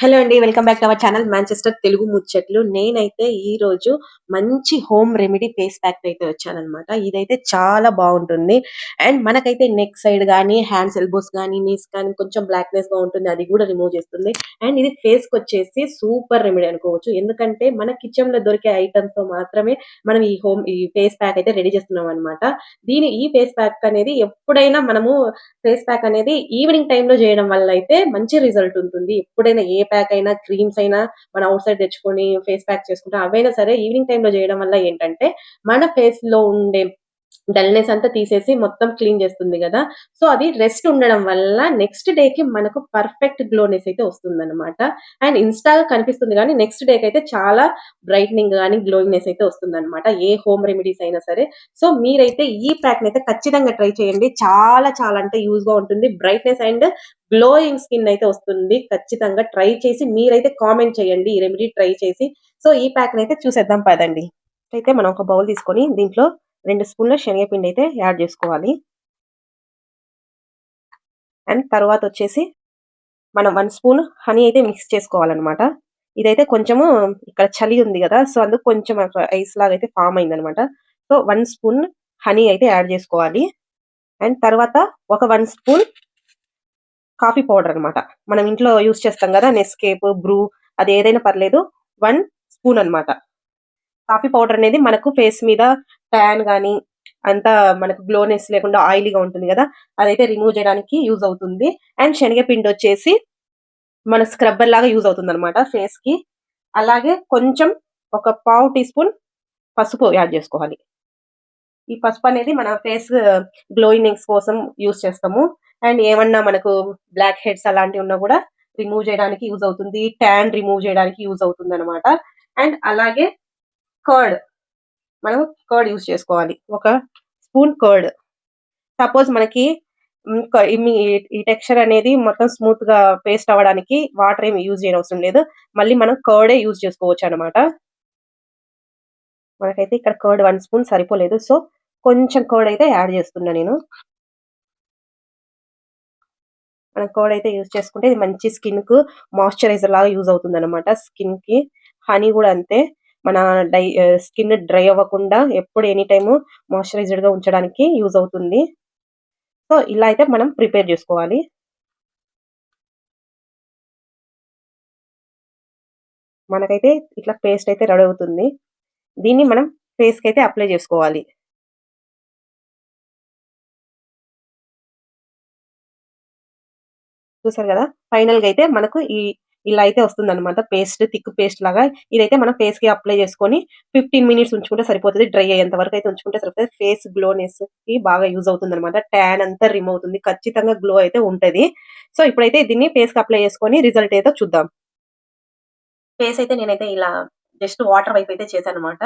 Hello అండి welcome back to our channel Manchester Telugu ముచ్చట్లు నేనైతే ఈ రోజు మంచి హోమ్ రెమెడీ ఫేస్ ప్యాక్ అయితే వచ్చానమాట ఇదైతే చాలా బాగుంటుంది. అండ్ మనకైతే నెక్ సైడ్ కానీ హ్యాండ్స్ ఎల్బోస్ కానీ నీస్ కానీ కొంచెం బ్లాక్నెస్గా ఉంటుంది అది కూడా రిమూవ్ చేస్తుంది. అండ్ ఇది ఫేస్కి వచ్చేసి సూపర్ రెమెడీ అనుకోవచ్చు. ఎందుకంటే మన కిచెన్లో దొరికే ఐటమ్స్తో మాత్రమే మనం ఈ హోమ్ ఈ ఫేస్ ప్యాక్ అయితే రెడీ చేస్తున్నాం అనమాట దీని ఈ ఫేస్ ప్యాక్ అనేది ఎప్పుడైనా మనము ఫేస్ ప్యాక్ అనేది ఈవినింగ్ టైంలో లో చేయడం వల్ల అయితే మంచి రిజల్ట్ ఉంటుంది. ఎప్పుడైనా ఏ ప్యాక్ అయినా క్రీమ్స్ అయినా మనం అవుట్ సైడ్ తెచ్చుకొని ఫేస్ ప్యాక్ చేసుకుంటాం అవైనా సరే ఈవినింగ్ టైమ్లో చేయడం వల్ల ఏంటంటే మన ఫేస్లో ఉండే డల్నెస్ అంతా తీసేసి మొత్తం క్లీన్ చేస్తుంది కదా. సో అది రెస్ట్ ఉండడం వల్ల నెక్స్ట్ డే కి మనకు పర్ఫెక్ట్ గ్లోనెస్ అయితే వస్తుంది అనమాట అండ్ ఇన్స్టా కనిపిస్తుంది కానీ నెక్స్ట్ డే కి అయితే చాలా బ్రైట్నింగ్ కానీ గ్లోయింగ్నెస్ అయితే వస్తుంది అనమాట ఏ హోమ్ రెమెడీస్ అయినా సరే. సో మీరైతే ఈ ప్యాక్ అయితే ఖచ్చితంగా ట్రై చేయండి. చాలా చాలా అంటే యూజ్గా ఉంటుంది. బ్రైట్నెస్ అండ్ గ్లోయింగ్ స్కిన్ అయితే వస్తుంది. ఖచ్చితంగా ట్రై చేసి మీరైతే కామెంట్ చేయండి. ఈ రెమెడీ ట్రై చేసి. సో ఈ ప్యాక్ అయితే చూసేద్దాం. పదండి. అయితే మనం ఒక బౌల్ తీసుకొని దీంట్లో రెండు స్పూన్ల శనగపిండి అయితే యాడ్ చేసుకోవాలి. అండ్ తర్వాత వచ్చేసి మనం వన్ స్పూన్ హనీ అయితే మిక్స్ చేసుకోవాలన్నమాట. ఇదైతే కొంచెము ఇక్కడ చలి ఉంది కదా సో అందుకు కొంచెం ఐస్ లాగా అయితే ఫామ్ అయిందనమాట సో వన్ స్పూన్ హనీ అయితే యాడ్ చేసుకోవాలి. అండ్ తర్వాత ఒక వన్ స్పూన్ కాఫీ పౌడర్ అనమాట మనం ఇంట్లో యూస్ చేస్తాం కదా నెస్కేప్ బ్రూ అది ఏదైనా పర్లేదు వన్ స్పూన్ అనమాట కాఫీ పౌడర్ అనేది మనకు ఫేస్ మీద ట్యాన్ కానీ అంతా మనకు గ్లోనెస్ లేకుండా ఆయిలీగా ఉంటుంది కదా అదైతే రిమూవ్ చేయడానికి యూజ్ అవుతుంది. అండ్ శనగపిండి వచ్చేసి మన స్క్రబ్బర్ లాగా యూజ్ అవుతుంది అనమాట ఫేస్కి. అలాగే కొంచెం ఒక పావు టీ స్పూన్ పసుపు యాడ్ చేసుకోవాలి. ఈ పసుపు అనేది మన ఫేస్ గ్లోయినింగ్స్ కోసం యూజ్ చేస్తాము. అండ్ ఏమన్నా మనకు బ్లాక్ హెడ్స్ అలాంటివి ఉన్నా కూడా రిమూవ్ చేయడానికి యూజ్ అవుతుంది. ట్యాన్ రిమూవ్ చేయడానికి యూజ్ అవుతుంది అనమాట అండ్ అలాగే కర్డ్. మనం కర్డ్ యూజ్ చేసుకోవాలి. ఒక స్పూన్ కర్డ్ సపోజ్ మనకి ఈ టెక్స్చర్ అనేది మొత్తం స్మూత్గా పేస్ట్ అవ్వడానికి వాటర్ ఏమి యూజ్ చేయనవసరం లేదు. మళ్ళీ మనం కర్డే యూజ్ చేసుకోవచ్చు అనమాట మనకైతే ఇక్కడ కర్డ్ వన్ స్పూన్ సరిపోలేదు. సో కొంచెం కర్డ్ అయితే యాడ్ చేస్తున్నా నేను. మనం కర్డ్ అయితే యూజ్ చేసుకుంటే ఇది మంచి స్కిన్కు మాయిశ్చరైజర్ లాగా యూజ్ అవుతుంది అనమాట స్కిన్కి హనీ కూడా అంతే. మన డై స్కిన్ డ్రై అవ్వకుండా ఎప్పుడు ఎనీ టైము మాయిశ్చరైజ్డ్గా ఉంచడానికి యూజ్ అవుతుంది. సో ఇలా అయితే మనం ప్రిపేర్ చేసుకోవాలి. మనకైతే ఇట్లా పేస్ట్ అయితే రెడీ అవుతుంది. దీన్ని మనం ఫేస్కి అయితే అప్లై చేసుకోవాలి. చూసారు కదా? ఫైనల్గా అయితే మనకు ఈ ఇలా అయితే వస్తుంది అనమాట పేస్ట్ థిక్ పేస్ట్ లాగా ఇదైతే మనం ఫేస్కి అప్లై చేసుకొని ఫిఫ్టీన్ మినిట్స్ ఉంచుకుంటే సరిపోతుంది. డ్రై అయ్యేంత వరకు అయితే ఉంచుకుంటే సరిపోతుంది. ఫేస్ గ్లోనెస్కి బాగా యూజ్ అవుతుంది అనమాట ట్యాన్ అంతా రిమూవ్ అవుతుంది. ఖచ్చితంగా గ్లో అయితే ఉంటది. సో ఇప్పుడైతే దీన్ని ఫేస్కి అప్లై చేసుకొని రిజల్ట్ అయితే చూద్దాం. ఫేస్ అయితే నేనైతే ఇలా జస్ట్ వాటర్ వైపు అయితే చేశాను అనమాట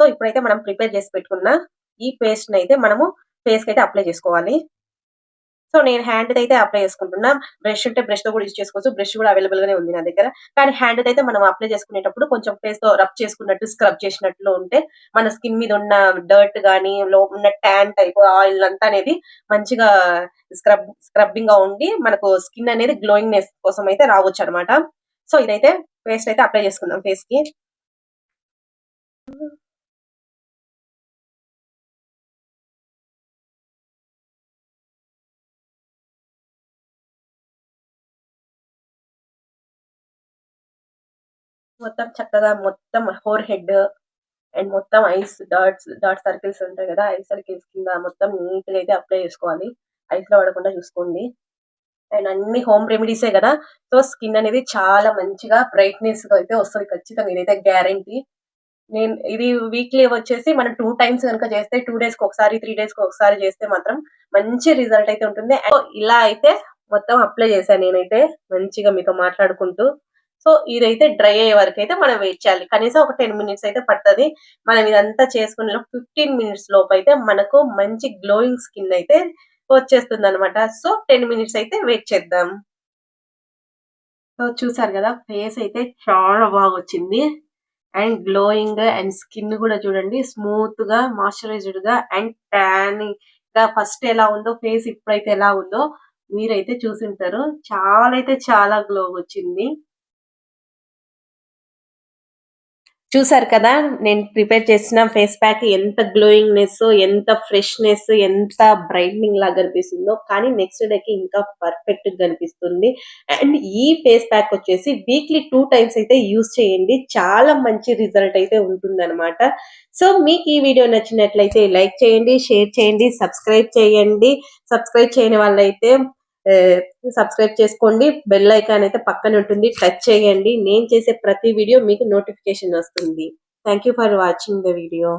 సో ఇప్పుడైతే మనం ప్రిపేర్ చేసి పెట్టుకున్న ఈ పేస్ట్ అయితే మనము ఫేస్కి అయితే అప్లై చేసుకోవాలి. సో నేను హ్యాండ్ అయితే అప్లై చేసుకుంటున్నా. బ్రష్ ఉంటే బ్రష్తో కూడా యూజ్ చేసుకోవచ్చు. బ్రష్ కూడా అవైలబుల్ గానే ఉంది నా దగ్గర. కానీ హ్యాండ్ అయితే మనం అప్లై చేసుకునేటప్పుడు కొంచెం ఫేస్తో రబ్ చేసుకున్నట్టు స్క్రబ్ చేసినట్లు ఉంటే మన స్కిన్ మీద ఉన్న డర్ట్ గానీ లో ఉన్న ట్యాన్ టైప్ ఆయిల్ అంతా అనేది మంచిగా స్క్రబ్ స్క్రబ్బింగ్గా ఉండి మనకు స్కిన్ అనేది గ్లోయింగ్నెస్ కోసం అయితే రావచ్చు అనమాట సో ఇదైతే పేస్ట్ అయితే అప్లై చేసుకుందాం ఫేస్కి. మొత్తం చక్కగా మొత్తం హోర్ హెడ్ అండ్ మొత్తం ఐస్ డాట్స్ డాట్ సర్కిల్స్ ఉంటాయి కదా ఐస్ సర్కిల్స్ కింద మొత్తం నీట్గా అయితే అప్లై చేసుకోవాలి. ఐస్లో పడకుండా చూసుకోండి. అండ్ అన్ని హోమ్ రెమెడీసే కదా సో స్కిన్ అనేది చాలా మంచిగా బ్రైట్నెస్ అయితే వస్తుంది ఖచ్చితంగా ఇదైతే గ్యారంటీ. నేను ఇది వీక్లీ వచ్చేసి మనం టూ టైమ్స్ కనుక చేస్తే టూ డేస్కి ఒకసారి త్రీ డేస్కి ఒకసారి చేస్తే మాత్రం మంచి రిజల్ట్ అయితే ఉంటుంది. ఇలా అయితే మొత్తం అప్లై చేశాను నేనైతే మంచిగా మీతో మాట్లాడుకుంటూ. సో ఇదైతే డ్రై అయ్యే వరకు అయితే మనం వెయిట్ చేయాలి. కనీసం ఒక టెన్ మినిట్స్ అయితే పడుతుంది మనం ఇదంతా చేసుకునే ఫిఫ్టీన్ మినిట్స్ లోపు అయితే మనకు మంచి గ్లోయింగ్ స్కిన్ అయితే వచ్చేస్తుంది అనమాట సో టెన్ మినిట్స్ అయితే వెయిట్ చేద్దాం. సో చూసారు కదా ఫేస్ అయితే చాలా బాగా వచ్చింది అండ్ గ్లోయింగ్ అండ్ స్కిన్ కూడా చూడండి స్మూత్గా మాయిశ్చరైజ్డ్గా అండ్ ట్యానింగ్గా ఫస్ట్ ఎలా ఉందో ఫేస్ ఇప్పుడైతే ఎలా ఉందో మీరైతే చూసింటారు. చాలా అయితే చాలా గ్లో వచ్చింది. చూసారు కదా నేను ప్రిపేర్ చేసిన ఫేస్ ప్యాక్ ఎంత గ్లోయింగ్నెస్ ఎంత ఫ్రెష్నెస్ ఎంత బ్రైట్నింగ్ లాగా కనిపిస్తుందో కానీ నెక్స్ట్ డేకి ఇంకా పర్ఫెక్ట్ కనిపిస్తుంది. అండ్ ఈ ఫేస్ ప్యాక్ వచ్చేసి వీక్లీ టూ టైమ్స్ అయితే యూస్ చేయండి. చాలా మంచి రిజల్ట్ అయితే ఉంటుంది సో మీకు ఈ వీడియో నచ్చినట్లయితే లైక్ చేయండి షేర్ చేయండి సబ్స్క్రైబ్ చేయండి. సబ్స్క్రైబ్ చేయని వాళ్ళైతే సబ్స్క్రైబ్ చేసుకోండి. బెల్ ఐకాన్ అయితే పక్కన ఉంటుంది. టచ్ చేయండి. నేను చేసే ప్రతి వీడియో మీకు నోటిఫికేషన్ వస్తుంది. Thank you for watching the video